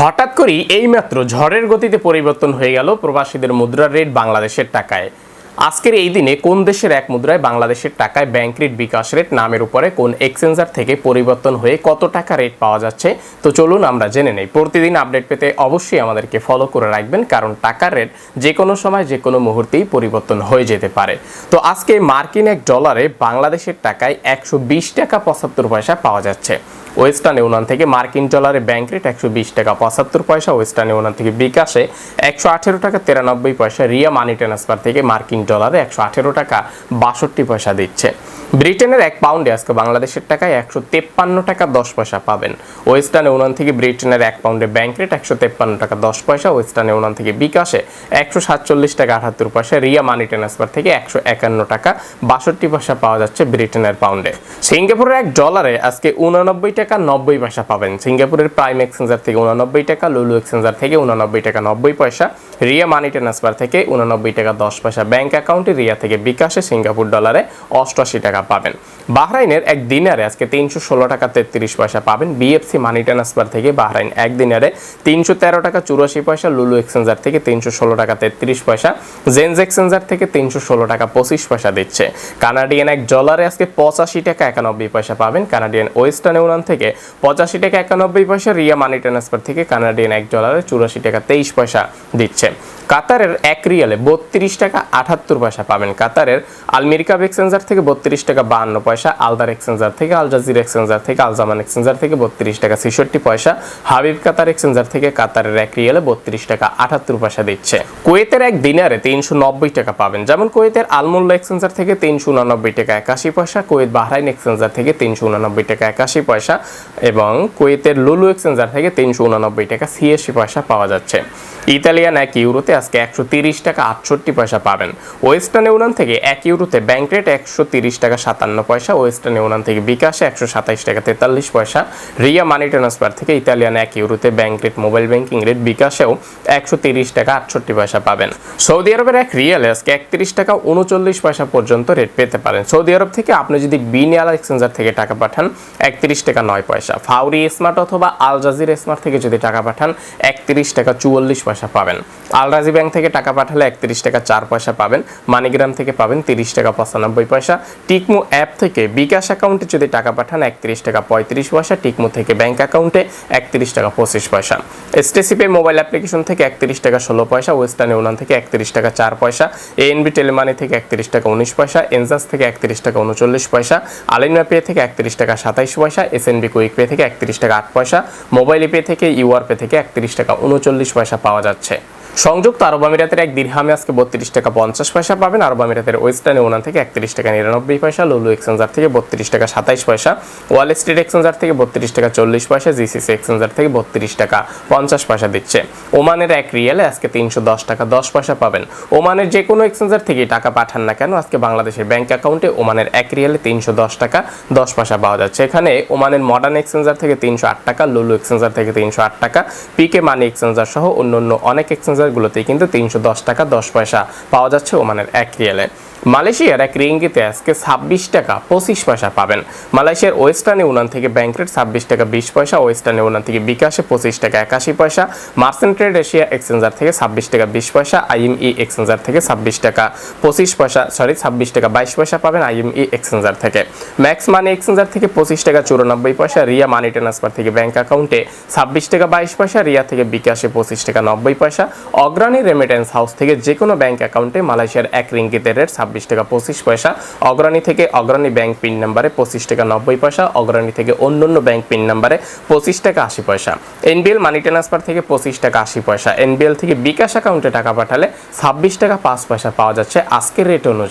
হঠাৎ করেই এইমাত্র ঝড়ের গতিতে পরিবর্তন হয়ে গেল প্রবাসীদের মুদ্রার রেট বাংলাদেশের টাকায়। আজকের এই দিনে কোন দেশের এক মুদ্রায় বাংলাদেশের টাকায় ব্যাংক রেট, বিকাশ রেট, নামের উপরে কোন এক্সচেঞ্জার থেকে পরিবর্তন হয়ে কত টাকা রেট পাওয়া যাচ্ছে, তো চলুন আমরা জেনে নেই। প্রতিদিন আপডেট পেতে অবশ্যই আমাদেরকে ফলো করে রাখবেন, কারণ টাকার রেট যে কোনো সময়, যে কোনো মুহূর্তেই পরিবর্তন হয়ে যেতে পারে। তো আজকে মার্কিন এক ডলারে বাংলাদেশের টাকায় একশো বিশ টাকা পঁচাত্তর পয়সা পাওয়া যাচ্ছে। ওয়েস্টার্ন ইউনিয়ন থেকে মার্কিন ডলারে ব্যাংক রেট একশো বিশ টাকা, পঁচাত্তর পয়সা ওয়েস্টার্ন ইউনিয়ন থেকে বিকাশে একশো আঠেরো টাকা, তিরানব্বই পয়সা রিয়া মানি ট্রান্সফার থেকে মার্কিন ডলারে একশো আঠেরো টাকা, বাষট্টি পয়সা দিচ্ছে। ব্রিটেনের এক পাউন্ডে আজকে বাংলাদেশের টাকায় একশো তেপ্পান্ন টাকা দশ পয়সা পাবেন। ওয়েস্টার্ন ইউনিয়ন থেকে ব্রিটেনের এক পাউন্ডে ব্যাংক রেট একশো তেপ্পান্ন টাকা দশ পয়সা, ওয়েস্টার্নে ইউনিয়ন থেকে বিকাশে একশো সাতচল্লিশ টাকা আটাত্তর পয়সা, রিয়া মানি ট্রান্সফার থেকে একশো একান্ন টাকা বাষট্টি পয়সা পাওয়া যাচ্ছে ব্রিটেনের পাউন্ডে সিঙ্গাপুরের এক ডলারে আজকে উনানব্বই টাকা নব্বই পয়সা পাবেন। সিঙ্গাপুরের প্রাইম এক্সচেঞ্জার থেকে উনানব্বই টাকা, লুলু এক্সচেঞ্জার থেকে উনানব্বই টাকা নব্বই পয়সা, রিয়া মানি ট্রান্সফার থেকে উনানব্বই টাকা দশ পয়সা। ব্যাংক অ্যাকাউন্টে রিয়া থেকে বিকাশে সিঙ্গাপুর ডলারে অষ্টআশি টাকা পাবেন। বাহরাইনের এক দিনারে আজকে তিনশো ষোলো টাকা তেত্রিশ পয়সা পাবেন। বিএফসি মানি ট্রান্সফার থেকে বাহরাইন এক দিনারে তিনশো তেরো টাকা চুরাশি পয়সা, লুলু এক্সচেঞ্জার থেকে তিনশো ষোলো টাকা তেত্রিশ পয়সা জেন্স এক্সচেঞ্জার থেকে তিনশো ষোলো টাকা পঁচিশ পয়সা দিচ্ছে। কানাডিয়ান এক ডলারে আজকে পঁচাশি টাকা একানব্বই পয়সা পাবেন। কানাডিয়ান ওয়েস্টার্ন ইউনিয়ন থেকে পঁচাশি টাকা একানব্বই পয়সা, রিয়া মানি ট্রান্সফার থেকে কানাডিয়ান এক ডলারে চুরাশি টাকা তেইশ পয়সা দিচ্ছে। কাতারের এক রিয়ালে বত্রিশ টাকা আটাত্তর পয়সা পাবেন। কাতারের আলমেরিকা এক্সচেঞ্জার থেকে বত্রিশ টাকা বাহান্ন পয়সা আলদার এক্সচেঞ্জার থেকে আল জাজির এক্সচেঞ্জার থেকে আলজামান এক্সচেঞ্জার থেকে বত্রিশ টাকা ছেষট্টি পয়সা হাবিব কাতার এক্সচেঞ্জার থেকে কাতারের এক রিয়ালে বত্রিশ টাকা আটাত্তর পয়সা দিচ্ছে। কুয়েতের এক দিনারে তিনশো নব্বই টাকা পাবেন। যেমন কুয়েতের আলমুল্লা এক্সচেঞ্জার থেকে তিনশো উনানব্বই টাকা একাশি পয়সা, কুয়েত বাহরাইন এক্সচেঞ্জার থেকে তিনশো উনানব্বই টাকা একাশি পয়সা এবং কুয়েতের লুলু এক্সচেঞ্জার থেকে তিনশো উনানব্বই টাকা ছিয়াশি পয়সা পাওয়া যাচ্ছে। ইতালিয়ান এক ইউরোতে আজকে একশো তিরিশ টাকা আটষট্টি পয়সা পাবেন। ওয়েস্টার্ন ইউনিয়ন থেকে এক ইউরোতে ব্যাংক রেট একশো টাকা সাতান্ন পয়সা ওয়েস্টার্ন ইউনিয়ন থেকে বিকাশে একশো সাতাইশ টাকা, তেতাল্লিশ পয়সা। রিয়া মানি ট্রান্সফার থেকে ইতালিয়ান এক ইউরোতে bank rate mobile banking rate বিকাশেও একশো তিরিশ টাকা, আটষট্টি পয়সা পাবেন। সৌদি আরবের এক রিয়ালে আজকে একত্রিশ টাকা, উনচল্লিশ পয়সা পর্যন্ত রেট পেতে পারেন। সৌদি আরব থেকে আপনি যদি বিনিয়াল এক্সচেঞ্জার থেকে টাকা পাঠান, একত্রিশ টাকা, নয় পয়সা। ফাউরি স্মার্ট অথবা আল জাজির স্মার্ট থেকে যদি টাকা পাঠান, একত্রিশ টাকা, চুয়াল্লিশ পয়সা পাবেন। আলরাজি ব্যাংক থেকে টাকা পাঠালে একত্রিশ টাকা, চার পয়সা পাবেন। মানিগ্রাম থেকে পাবেন তিরিশ টাকা, পঁচানব্বই পয়সা। টিকমো অ্যাপ থেকে বিকাশ অ্যাকাউন্টে যদি টাকা পাঠান একত্রিশ টাকা পঁয়ত্রিশ পয়সা, টিকমো থেকে ব্যাংক অ্যাকাউন্টে একত্রিশ টাকা পঁচিশ পয়সা। এসটিসিপে মোবাইল অ্যাপ্লিকেশন থেকে একত্রিশ টাকা ষোলো পয়সা, ওয়েস্টার্ন ইউনিয়ন থেকে একত্রিশ টাকা চার পয়সা এএনবি টেলিমানি থেকে একত্রিশ টাকা উনিশ পয়সা, এনজাস থেকে একত্রিশ টাকা উনচল্লিশ পয়সা আলিনা পে থেকে একত্রিশ টাকা সাতাইশ পয়সা এসএনবি কুইক পে থেকে একত্রিশ টাকা আট পয়সা, মোবাইল পে থেকে ইউআর পে থেকে একত্রিশ টাকা উনচল্লিশ পয়সা পাওয়া যাচ্ছে। সংযুক্ত আরব আমিরাতের এক দিরহামে আজকে বত্রিশ টাকা পঞ্চাশ পয়সা পাবেন। আরব আমিরাতের ওয়েস্টার্ন ইউনিয়ন থেকে একত্রিশ টাকা নিরানব্বই পয়সা, লুলু এক্সচেঞ্জার থেকে বত্রিশ টাকা সাতাইশ পয়সা, ওয়াল স্ট্রিট এক্সচেঞ্জার থেকে বত্রিশ টাকা চল্লিশ পয়সা, জিসিসি এক্সচেঞ্জার থেকে বত্রিশ টাকা পঞ্চাশ পয়সা দিচ্ছে। ওমানের এক রিয়েলে আজকে তিনশো দশ টাকা দশ পয়সা পাবেন। ওমানের যে কোনো এক্সচেঞ্জার থেকে টাকা পাঠান না কেন, আজকে বাংলাদেশের ব্যাংক অ্যাকাউন্টে ওমানের এক রিয়েলে তিনশো দশ টাকা দশ পয়সা পাওয়া যাচ্ছে। এখানে ওমানের মডার্ন এক্সচেঞ্জার থেকে তিনশো আট টাকা, লুলু এক্সচেঞ্জার থেকে তিনশো আট টাকা, পিকে মানি এক্সচেঞ্জার সহ অন্য অন্য অনেক এক্সচেঞ্জারগুলোতেই কিন্তু তিনশো দশ টাকা দশ পয়সা পাওয়া যাচ্ছে ওমানের এক রিয়েলে। মালয়েশিয়ার এক রিঙ্গিতে আজকে ছাব্বিশ টাকা পঁচিশ পয়সা পাবেন। মালয়েশিয়ার ওয়েস্টার্ন ইউনিয়ন থেকে ব্যাংক রেট ছাব্বিশ টাকা বিশ পয়সা, ওয়েস্টার্ন ইউনিয়ন থেকে বিকাশে পঁচিশ টাকা একাশি পয়সা মার্সেন্ট ট্রেড এশিয়া এক্সচেঞ্জার থেকে ছাব্বিশ টাকা বিশ পয়সা, আইএমই এক্সচেঞ্জার থেকে ছাব্বিশ টাকা পঁচিশ পয়সা, সরি, ছাব্বিশ টাকা বাইশ পয়সা পাবেন আইএমই এক্সচেঞ্জার থেকে। ম্যাক্স মানি এক্সচেঞ্জার থেকে পঁচিশ টাকা চুরানব্বই পয়সা, রিয়া মানি ট্রান্সফার থেকে ব্যাংক অ্যাকাউন্টে ছাব্বিশ টাকা বাইশ পয়সা, রিয়া থেকে বিকাশে পঁচিশ টাকা নব্বই পয়সা অগ্রণী রেমিটেন্স হাউস থেকে যে কোনো ব্যাংক অ্যাকাউন্টে মালয়েশিয়ার এক রিঙ্গিতের রেট ছাব্বিশ টাকা পঁচিশ পয়সা, অগ্রণী থেকে অগ্রণী ব্যাংক পিন নাম্বারে পঁচিশ টাকা নব্বই পয়সা, অগ্রণী থেকে অন্য অন্য ব্যাংক পিন নাম্বারে পঁচিশ টাকা আশি পয়সা। এনবিএল মানি ট্রান্সফার থেকে পঁচিশ টাকা আশি পয়সা। এনবিএল থেকে বিকাশ অ্যাকাউন্টে টাকা পাঠালে ছাব্বিশ টাকা পাঁচ পয়সা পাওয়া যাচ্ছে আজকের রেট অনুযায়ী।